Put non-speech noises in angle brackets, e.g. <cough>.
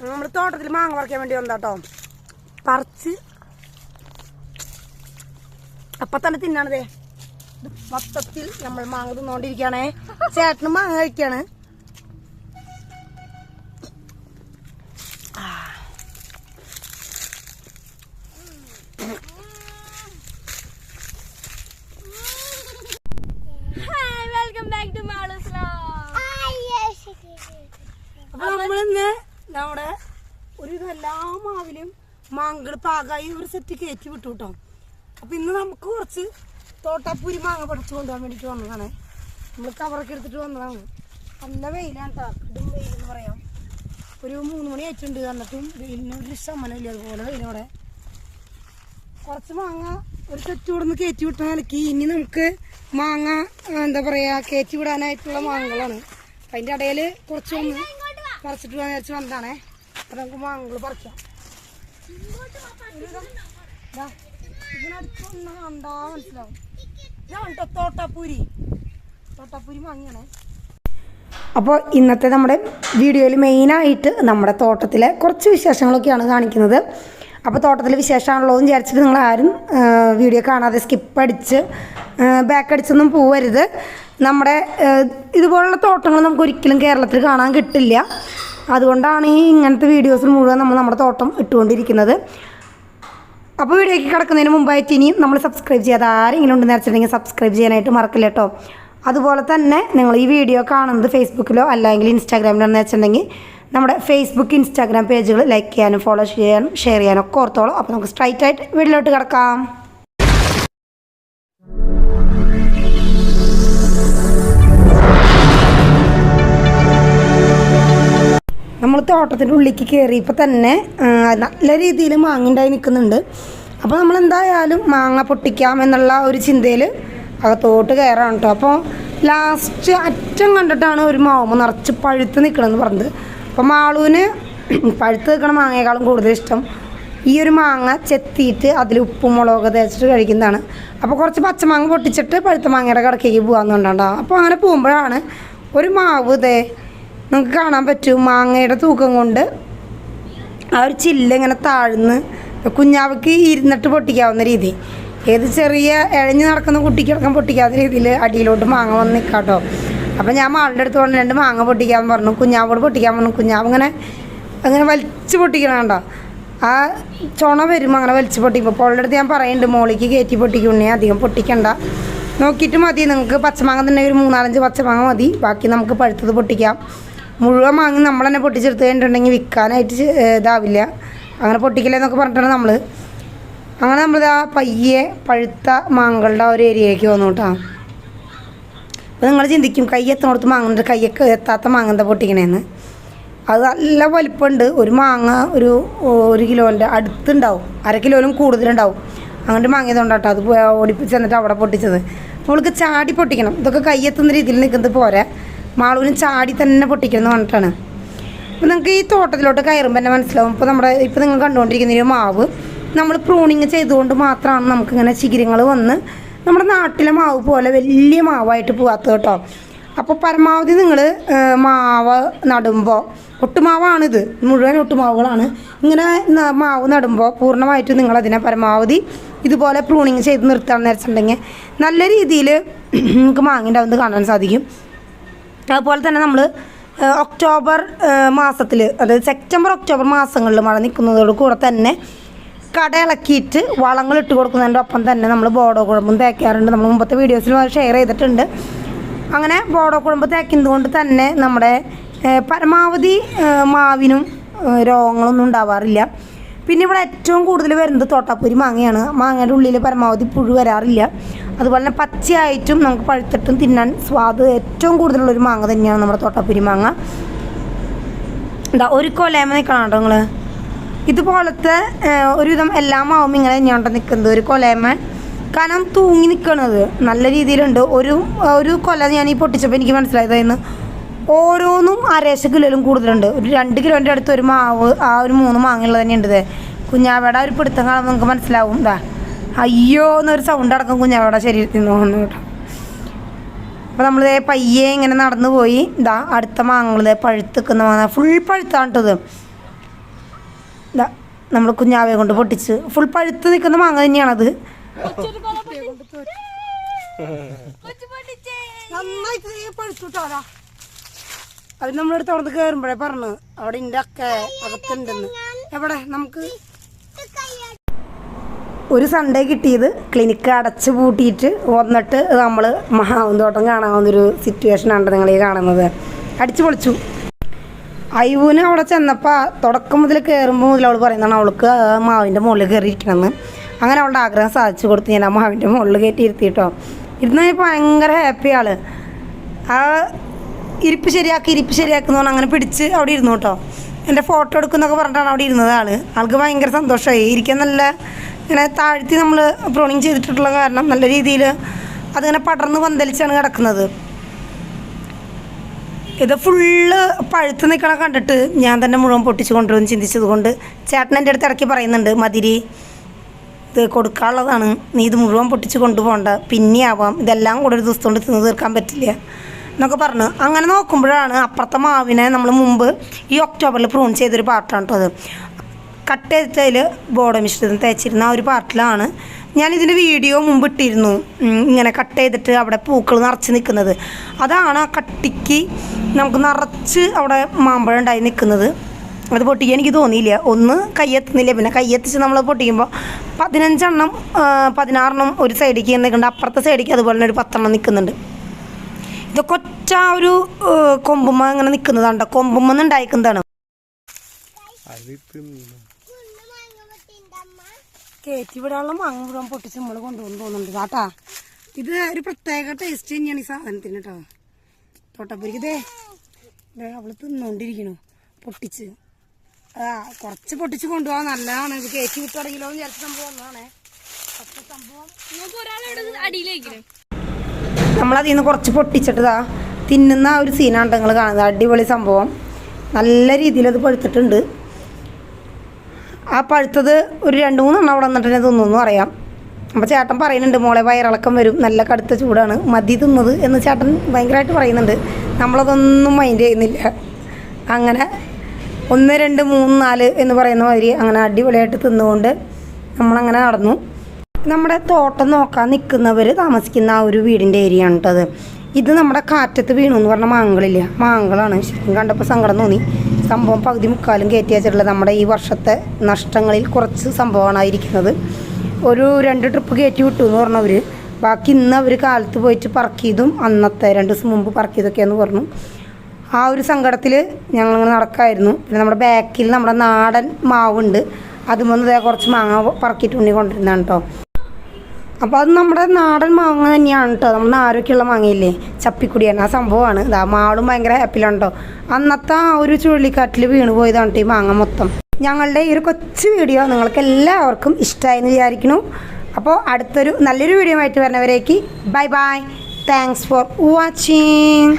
നമ്മൾ തോട്ടത്തിൽ മാങ്ങ പറിക്കാൻ വേണ്ടി വന്നാട്ടോ പറിച്ച്. അപ്പൊ തന്നെ തിന്നാണതേ മൊത്തത്തിൽ നമ്മൾ മാങ്ങ തിന്നോണ്ടിരിക്കുകയാണേ. ചേട്ടന് മാങ്ങ കഴിക്കാണ് വെൽക്കം ബാക്ക് ടു മാളൂസ് അപ്പൊ നമ്മളിന്ന് നമ്മുടെ ഒരു എല്ലാ മാവിലും മാങ്ങകൾ പാകായി ഒരു സെറ്റ് കയറ്റി വിട്ടു കേട്ടോ അപ്പൊ ഇന്ന് നമുക്ക് കുറച്ച് തോട്ടാപ്പൂരി മാങ്ങ പറിച്ചു കൊണ്ടുപോകാൻ വേണ്ടിട്ട് വന്നതാണ്. നമ്മൾ കവറൊക്കെ എടുത്തിട്ട് വന്നതാണ്. നല്ല വെയിലാണ് കേട്ടോ വെയിൽ വെയിലെന്ന് പറയാം. ഒരു മൂന്ന് മണി ആയിട്ടുണ്ട്. എന്നിട്ടും വെയിലിന് ഒരു ശമനമില്ല. അതുപോലെ വെയിലോടെ കുറച്ച് മാങ്ങ ഒരു സെറ്റ് ഇവിടെ നിന്ന് കയറ്റി വിട്ട നിലയ്ക്ക് ഇനി നമുക്ക് മാങ്ങ എന്താ പറയാ കയറ്റി വിടാനായിട്ടുള്ള മാങ്ങകളാണ്. അതിന്റെ ഇടയിൽ കുറച്ച് ഒന്ന് പറിച്ചിട്ട് വിടാൻ വിചാരിച്ച് വന്നതാണേ. അപ്പൊ നമുക്ക് കണ്ടാ മനസ്സിലാവും. ഇതാണ് തോട്ടാപ്പൂരി. മാങ്ങയാണേ. അപ്പോൾ ഇന്നത്തെ നമ്മുടെ വീഡിയോയിൽ മെയിനായിട്ട് നമ്മുടെ തോട്ടത്തിലെ കുറച്ച് വിശേഷങ്ങളൊക്കെയാണ് കാണിക്കുന്നത്. അപ്പോൾ തോട്ടത്തിലെ വിശേഷമാണല്ലോ എന്ന് വിചാരിച്ചിട്ട് നിങ്ങൾ ആരും വീഡിയോ കാണാതെ സ്കിപ്പ് അടിച്ച് ബാക്ക് അടിച്ചൊന്നും പോവരുത്. നമ്മുടെ ഇതുപോലുള്ള തോട്ടങ്ങൾ നമുക്ക് ഒരിക്കലും കേരളത്തിൽ കാണാൻ കിട്ടില്ല. അതുകൊണ്ടാണ് ഈ ഇങ്ങനത്തെ വീഡിയോസിൽ മുഴുവൻ നമ്മൾ നമ്മുടെ തോട്ടം ഇട്ടുകൊണ്ടിരിക്കുന്നത്. അപ്പോൾ വീഡിയോയ്ക്ക് കിടക്കുന്നതിന് മുമ്പായിട്ട് ഇനിയും നമ്മൾ സബ്സ്ക്രൈബ് ചെയ്യാതെ ആരെങ്കിലും ഉണ്ടെന്ന് വെച്ചിട്ടുണ്ടെങ്കിൽ സബ്സ്ക്രൈബ് ചെയ്യാനായിട്ട് മറക്കില്ല കേട്ടോ. അതുപോലെ തന്നെ നിങ്ങൾ ഈ വീഡിയോ കാണുന്നത് ഫേസ്ബുക്കിലോ അല്ലെങ്കിൽ ഇൻസ്റ്റാഗ്രാമിലോ എന്ന് വെച്ചിട്ടുണ്ടെങ്കിൽ നമ്മുടെ ഫേസ്ബുക്ക് ഇൻസ്റ്റാഗ്രാം പേജുകൾ ലൈക്ക് ചെയ്യാനും ഫോളോ ചെയ്യാനും ഷെയർ ചെയ്യാനും ഒക്കെ ഓർത്തോളൂ. അപ്പോൾ നമുക്ക് സ്ട്രൈറ്റ് ആയിട്ട് വീഡിയോയിലോട്ട് കിടക്കാം. നമ്മൾ തോട്ടത്തിന്റെ ഉള്ളിലേക്ക് കയറിയപ്പോൾ തന്നെ നല്ല രീതിയിൽ മാങ്ങ ഉണ്ടായി നിൽക്കുന്നുണ്ട് അപ്പോൾ നമ്മൾ എന്തായാലും മാങ്ങ പൊട്ടിക്കാം എന്നുള്ള ഒരു ചിന്തയിൽ അകത്തോട്ട് കയറാണ് കേട്ടോ അപ്പോൾ ലാസ്റ്റ് അറ്റം കണ്ടിട്ടാണ് ഒരു മാവ് നിറച്ച് പഴുത്ത് നിൽക്കണമെന്ന് പറഞ്ഞത്. അപ്പോൾ മാളൂന് പഴുത്ത് നിൽക്കണ മാങ്ങയേക്കാളും കൂടുതൽ ഇഷ്ടം ഈ ഒരു മാങ്ങ ചെത്തിയിട്ട് അതിൽ ഉപ്പും മുളകൊക്കെ തേച്ചിട്ട് കഴിക്കുന്നതാണ്. അപ്പോൾ കുറച്ച് പച്ചമാങ്ങ പൊട്ടിച്ചിട്ട് പഴുത്ത മാങ്ങയുടെ കടക്കേക്ക് പോകാമെന്നുണ്ടാവും അപ്പോൾ അങ്ങനെ പോകുമ്പോഴാണ് ഒരു മാവ് ഇതേ നമുക്ക് കാണാൻ പറ്റും മാങ്ങയുടെ തൂക്കം കൊണ്ട്. ആ ഒരു ചില്ല് ഇങ്ങനെ താഴ്ന്ന് കുഞ്ഞാവയ്ക്ക് ഇരുന്നിട്ട് പൊട്ടിക്കാവുന്ന രീതി. ഏത് ചെറിയ ഇഴഞ്ഞു നടക്കുന്ന കുട്ടിക്കടക്കം പൊട്ടിക്കാത്ത രീതിയിൽ അടിയിലോട്ട് മാങ്ങ വന്ന് നിൽക്കാം കേട്ടോ അപ്പം ഞാൻ മാളുടെ അടുത്ത് കൊണ്ട് രണ്ട് മാങ്ങ പൊട്ടിക്കാൻ പറഞ്ഞു. കുഞ്ഞാവോട് പൊട്ടിക്കാൻ പറഞ്ഞു. കുഞ്ഞാവ് ഇങ്ങനെ അങ്ങനെ വലിച്ചു പൊട്ടിക്കണം ആ ചുണ വരും അങ്ങനെ വലിച്ച് പൊട്ടിക്കുമ്പോൾ പോളുടെ അടുത്ത് ഞാൻ പറയുന്നുണ്ട് മോളിക്ക് കയറ്റി പൊട്ടിക്കുണ്ണേ അധികം പൊട്ടിക്കണ്ട. നോക്കിയിട്ട് മതി. നിങ്ങൾക്ക് പച്ചമാങ്ങ തന്നെ ഒരു മൂന്നാലഞ്ച് പച്ചമാങ്ങ മതി. ബാക്കി നമുക്ക് പഴുത്തത് പൊട്ടിക്കാം. മുഴുവൻ വാങ്ങി നമ്മൾ തന്നെ പൊട്ടിച്ചെടുത്ത് കഴിഞ്ഞിട്ടുണ്ടെങ്കിൽ വിൽക്കാനായിട്ട് ഇതാവില്ല. അങ്ങനെ പൊട്ടിക്കില്ലെന്നൊക്കെ പറഞ്ഞിട്ടാണ് നമ്മൾ അങ്ങനെ നമ്മളിതാ പയ്യെ പഴുത്ത മാങ്ങകളുടെ ആ ഒരു ഏരിയയിലേക്ക് വന്നു കേട്ടോ. അപ്പോൾ നിങ്ങൾ ചിന്തിക്കും കൈ എത്തുന്നിടത്ത് മാങ്ങുന്നുണ്ട് കൈയൊക്കെ എത്താത്ത മാങ്ങ എന്താ പൊട്ടിക്കണേന്ന്. അത് നല്ല വലിപ്പമുണ്ട്. ഒരു മാങ്ങ ഒരു ഒരു കിലോന്റെ അടുത്തുണ്ടാവും. അര കിലോയിലും കൂടുതലുണ്ടാവും. അങ്ങോട്ട് മാങ്ങിയതുകൊണ്ടാട്ടോ അത് ഓടിപ്പിച്ച് തന്നിട്ട് അവിടെ പൊട്ടിച്ചത്. അപ്പോൾ ചാടി പൊട്ടിക്കണം. ഇതൊക്കെ കൈ എത്തുന്ന രീതിയിൽ നിൽക്കുന്നത് പോരാ. മാളൂന് ചാടി തന്നെ പൊട്ടിക്കണം എന്ന് പറഞ്ഞിട്ടാണ്. അപ്പോൾ നിങ്ങൾക്ക് ഈ തോട്ടത്തിലോട്ട് കയറുമ്പോൾ തന്നെ മനസ്സിലാവും. ഇപ്പോൾ നമ്മുടെ ഇപ്പോൾ നിങ്ങൾ കണ്ടുകൊണ്ടിരിക്കുന്ന ഒരു മാവ് നമ്മൾ പ്രൂണിങ് ചെയ്തുകൊണ്ട് മാത്രമാണ് നമുക്കിങ്ങനെ ശിഖിരങ്ങൾ വന്ന് നമ്മുടെ നാട്ടിലെ മാവ് പോലെ വലിയ മാവായിട്ട് പോകാത്തത് കേട്ടോ. അപ്പോൾ പരമാവധി നിങ്ങൾ മാവ് നടുമ്പോൾ ഒട്ടുമാവാണിത് മുഴുവൻ ഒട്ടുമാവുകളാണ്. ഇങ്ങനെ മാവ് നടുമ്പോൾ പൂർണമായിട്ട് നിങ്ങളതിനെ പരമാവധി ഇതുപോലെ പ്രൂണിങ് ചെയ്ത് നിർത്താൻ വെച്ചിട്ടുണ്ടെങ്കിൽ നല്ല രീതിയിൽ <clears throat> നിങ്ങൾക്ക് നമുക്ക് മാങ്ങിണ്ടാവുന്നത് കാണാൻ സാധിക്കും. അതുപോലെ തന്നെ നമ്മൾ ഒക്ടോബർ മാസത്തിൽ അതായത് സെപ്റ്റംബർ ഒക്ടോബർ മാസങ്ങളിൽ മഴ നിൽക്കുന്നതോട് കൂടെ തന്നെ കട ഇളക്കിയിട്ട് വളങ്ങൾ ഇട്ട് കൊടുക്കുന്നതിന്റെ ഒപ്പം തന്നെ നമ്മൾ ബോഡോ കുഴമ്പും തേക്കാറുണ്ട്. നമ്മൾ മുമ്പത്തെ വീഡിയോസിൽ ഷെയർ ചെയ്തിട്ടുണ്ട്. അങ്ങനെ ബോഡോ കുഴമ്പ് തേക്കുന്നത് കൊണ്ട് തന്നെ നമ്മുടെ പരമാവധി മാവിനും രോഗങ്ങളൊന്നും ഉണ്ടാവാറില്ല. പിന്നെ ഇവിടെ ഏറ്റവും കൂടുതൽ വരുന്നത് തോട്ടാപ്പൂരി മാങ്ങയാണ്. മാങ്ങയുടെ ഉള്ളിൽ പരമാവധി പുഴു വരാറില്ല. അതുപോലെ തന്നെ പച്ചയായിട്ടും നമുക്ക് പഴുത്തിട്ടും തിന്നാൻ സ്വാദ് ഏറ്റവും കൂടുതലുള്ളൊരു മാങ്ങ തന്നെയാണ് നമ്മുടെ തോട്ടാപ്പൂരി മാങ്ങ. എന്താ ഒരു കൊലേമ നിൽക്കണം കേട്ടോ നിങ്ങൾ ഇതുപോലത്തെ ഒരുവിധം എല്ലാ മാവും ഇങ്ങനെ തന്നെയാണ് നിൽക്കുന്നത് ഒരു കൊലേമ കനം തൂങ്ങി നിൽക്കണത് നല്ല രീതിയിലുണ്ട്. ഒരു ഒരു കൊല ഞാൻ ഈ പൊട്ടിച്ചപ്പോൾ എനിക്ക് മനസ്സിലായതായിരുന്നു. ഓരോന്നും അരേശ കിലോയിലും കൂടുതലുണ്ട്. ഒരു രണ്ട് കിലോന്റെ അടുത്ത് ഒരു മാവ് ആ ഒരു മൂന്ന് മാങ്ങയുള്ളത് തന്നെയുണ്ട് ഇത്. കുഞ്ഞാവയുടെ ഒരു പിടുത്തം കാണുമ്പോൾ നിങ്ങൾക്ക് മനസ്സിലാവും ഇതാ. അയ്യോ എന്നൊരു സൗണ്ട് അടക്കം കുഞ്ഞാവയുടെ ശരീരത്തിൽ നിന്ന് തോന്നുന്നു കേട്ടോ. അപ്പോൾ നമ്മൾ പയ്യെ ഇങ്ങനെ നടന്നു പോയി. ഇതാ അടുത്ത മാങ്ങകൾ പഴുത്തുക്കുന്ന നിൽക്കുന്ന മാങ്ങ. ഫുൾ പഴുത്താണ് കേട്ടോ ഇത്. ഇതാ നമ്മൾ കുഞ്ഞാവയെ കൊണ്ട് പൊട്ടിച്ച് ഫുൾ പഴുത്ത് നിൽക്കുന്ന മാങ്ങ തന്നെയാണത്. നന്നായിട്ട് പഴുത്തുട്ടാ അത് നമ്മളെടുത്ത് അവിടെ കയറുമ്പോഴേ പറഞ്ഞു അവിടെ ഇന്റെ അക്ക അകത്തുണ്ടെന്ന്. എവിടെ? നമുക്ക്. ഒരു സൺഡേ കിട്ടിയത് ക്ലിനിക്ക് അടച്ച് പൂട്ടിയിട്ട് വന്നിട്ട് നമ്മൾ മഹാവന്തോട്ടം കാണാവുന്നൊരു സിറ്റുവേഷനാണ് നിങ്ങൾ ഈ കാണുന്നത്. അടിച്ചു പൊളിച്ചു. അയ്യൂന് അവിടെ ചെന്നപ്പോൾ തുടക്കം മുതൽ കയറുമ്പോൾ മുതൽ അവൾ പറയുന്നതാണ് അവൾക്ക് മാവിന്റെ മുകളിൽ കയറിയിരിക്കണമെന്ന് അങ്ങനെ അവളുടെ ആഗ്രഹം സാധിച്ചു കൊടുത്ത് ഞാൻ ആ മാവിന്റെ മുകളിൽ കയറ്റി ഇരുത്തിയിട്ടോ ഇരുന്ന് ഭയങ്കര ഹാപ്പിയാണ് ആ ഇരിപ്പ് ശരിയാക്കി ഇരിപ്പ് ശരിയാക്കുന്ന അങ്ങനെ പിടിച്ച് അവിടെ ഇരുന്നു കേട്ടോ. എന്റെ ഫോട്ടോ എടുക്കുന്നൊക്കെ പറഞ്ഞിട്ടാണ് അവിടെ ഇരുന്നത് ആൾ ആൾക്ക് ഭയങ്കര സന്തോഷമായി. ഇരിക്കാൻ നല്ല ഇങ്ങനെ താഴ്ത്തി നമ്മൾ പ്രോണിങ് ചെയ്തിട്ടുള്ള കാരണം നല്ല രീതിയിൽ അതിങ്ങനെ പടർന്ന് പന്തലിച്ചാണ് കിടക്കുന്നത്. ഇത് ഫുള്ള് പഴുത്ത് നിൽക്കണ കണ്ടിട്ട് ഞാൻ തന്നെ മുഴുവൻ പൊട്ടിച്ച് കൊണ്ടുവന്ന് ചിന്തിച്ചത് കൊണ്ട് ചേട്ടൻ എന്റെ അടുത്ത് ഇടയ്ക്ക് പറയുന്നുണ്ട് മതിരി ഇത് കൊടുക്കാനുള്ളതാണ്. നീ ഇത് മുഴുവൻ പൊട്ടിച്ച് കൊണ്ടുപോകണ്ട. പിന്നെയാവാം. ഇതെല്ലാം കൂടെ ഒരു ദിവസം കൊണ്ട് തീർക്കാൻ പറ്റില്ല. എന്നൊക്കെ പറഞ്ഞു അങ്ങനെ നോക്കുമ്പോഴാണ് അപ്പുറത്തെ മാവിനെ നമ്മൾ മുമ്പ് ഈ ഒക്ടോബറിൽ പ്രൂൺ ചെയ്തൊരു പാർട്ടാണ് കേട്ടോ അത്. കട്ട് ചെയ്തതിൽ ബോഡോ മിശ്രിതം തേച്ചിരുന്ന ആ ഒരു പാർട്ടിലാണ് ഞാൻ ഇതിന്റെ വീഡിയോ മുമ്പ് ഇട്ടിരുന്നു. ഇങ്ങനെ കട്ട് ചെയ്തിട്ട് അവിടെ പൂക്കൾ നിറച്ച് നിൽക്കുന്നത്. അതാണ് ആ കട്ടിക്ക് നമുക്ക് നിറച്ച് അവിടെ മാമ്പഴം ഉണ്ടായി നിൽക്കുന്നത്. അത് പൊട്ടിക്കാൻ എനിക്ക് തോന്നിയില്ല. ഒന്ന് കയ്യെത്തുന്നില്ല പിന്നെ കയ്യെത്തിച്ച് നമ്മൾ പൊട്ടിക്കുമ്പോൾ പതിനഞ്ചെണ്ണം പതിനാറെണ്ണം ഒരു സൈഡിലേക്ക് നിൽക്കുന്നുണ്ട്. അപ്പുറത്തെ സൈഡിലേക്ക് അതുപോലെ തന്നെ ഒരു പത്തെണ്ണം നിൽക്കുന്നുണ്ട്. ഇതൊക്കെ ഒറ്റ ഒരു കൊമ്പുമ ഇങ്ങനെ നിൽക്കുന്നതാണ് കൊമ്പുമ്മ ഉണ്ടായിക്കുന്നതാണ്. കയറ്റി വിടാനുള്ള മാങ്ങ മുഴുവൻ പൊട്ടിച്ച് നമ്മൾ കൊണ്ടുവന്ന് തോന്നുന്നുണ്ട് കേട്ടാ ഇത് ഒരു പ്രത്യേക ടേസ്റ്റ് തന്നെയാണ് ഈ സാധനത്തിന് കേട്ടോ തോട്ടപ്പുരിക്ക് ഇതേ ദേ അവൾ തിന്നോണ്ടിരിക്കണു പൊട്ടിച്ച്. ആ കുറച്ച് പൊട്ടിച്ച് കൊണ്ടുപോകാൻ നല്ലതാണ്. ഇത് കയറ്റി വിട്ടുടങ്ങിലോ എന്ന് വിചാരിച്ച സംഭവം ഒന്നാണേ സംഭവം അടിയിലേക്കിന് നമ്മളതിൽ നിന്ന് കുറച്ച് പൊട്ടിച്ചിട്ടതാ. തിന്നുന്ന ആ ഒരു സീനാണ് നിങ്ങൾ കാണുന്നത്. അടിപൊളി സംഭവം. നല്ല രീതിയിൽ അത് പഴുത്തിട്ടുണ്ട്. ആ പഴുത്തത് ഒരു രണ്ട് മൂന്നെണ്ണം അവിടെ നിന്നിട്ട് തന്നെ തിന്നു അറിയാം അപ്പോൾ ചേട്ടൻ പറയുന്നുണ്ട് മോളെ വയറിളക്കം വരും. നല്ല കടുത്ത ചൂടാണ്. മതി തിന്നത്. എന്ന് ചേട്ടൻ ഭയങ്കരമായിട്ട് പറയുന്നുണ്ട്. നമ്മളതൊന്നും മൈൻഡ് ചെയ്യുന്നില്ല. അങ്ങനെ ഒന്ന് രണ്ട് മൂന്ന് നാല് എന്ന് പറയുന്ന മാതിരി അങ്ങനെ അടിപൊളിയായിട്ട് തിന്നുകൊണ്ട് നമ്മളങ്ങനെ നടന്നു. നമ്മുടെ തോട്ടം നോക്കാൻ നിൽക്കുന്നവർ താമസിക്കുന്ന ആ ഒരു വീടിന്റെ ഏരിയ ആണ് കേട്ടത് ഇത് നമ്മുടെ കാറ്റത്ത് വീണു എന്ന് പറഞ്ഞ മാങ്കളില്ല മാങ്കളാണ് ശരിക്കും കണ്ടപ്പോൾ സങ്കടം തോന്നി. സംഭവം പകുതി മുക്കാലും കയറ്റി വെച്ചിട്ടുള്ള നമ്മുടെ ഈ വർഷത്തെ നഷ്ടങ്ങളിൽ കുറച്ച് സംഭവമാണ് ഇരിക്കുന്നത് ഒരു രണ്ട് ട്രിപ്പ് കയറ്റി വിട്ടു എന്ന് പറഞ്ഞവർ ബാക്കി ഇന്ന് അവർ കാലത്ത് പോയിട്ട് പറക്കിയതും അന്നത്തെ രണ്ട് ദിവസം മുമ്പ് പറക്കിയതൊക്കെയെന്ന് പറഞ്ഞു. ആ ഒരു സങ്കടത്തിൽ ഞങ്ങളിങ്ങനെ നടക്കായിരുന്നു. പിന്നെ നമ്മുടെ ബാക്കിൽ നമ്മുടെ നാടൻ മാവുണ്ട്. അതുമൊന്നും കുറച്ച് മാങ്ങ പറക്കിയിട്ട് ഉണ്ണി കൊണ്ടിരുന്നതാണ് കേട്ടോ അപ്പോൾ അത് നമ്മുടെ നാടൻ മാങ്ങ തന്നെയാണ് കേട്ടോ നമ്മുടെ ആരോഗ്യമുള്ള മാങ്ങയില്ലേ? ചപ്പിക്കുടിയാണ് ആ സംഭവമാണ്. ഇതാ മാളും ഭയങ്കര ഹാപ്പിയിലാണ് കേട്ടോ അന്നത്തെ ആ ഒരു ചുഴലിക്കാറ്റിൽ വീണ് പോയതാണ് ഈ മാങ്ങ മൊത്തം. ഞങ്ങളുടെ ഈ ഒരു കൊച്ചു വീഡിയോ നിങ്ങൾക്ക് എല്ലാവർക്കും ഇഷ്ടമായി എന്ന് വിചാരിക്കുന്നു. അപ്പോൾ അടുത്തൊരു നല്ലൊരു വീഡിയോ ആയിട്ട് വരുന്നവരേക്ക് bye bye thanks for watching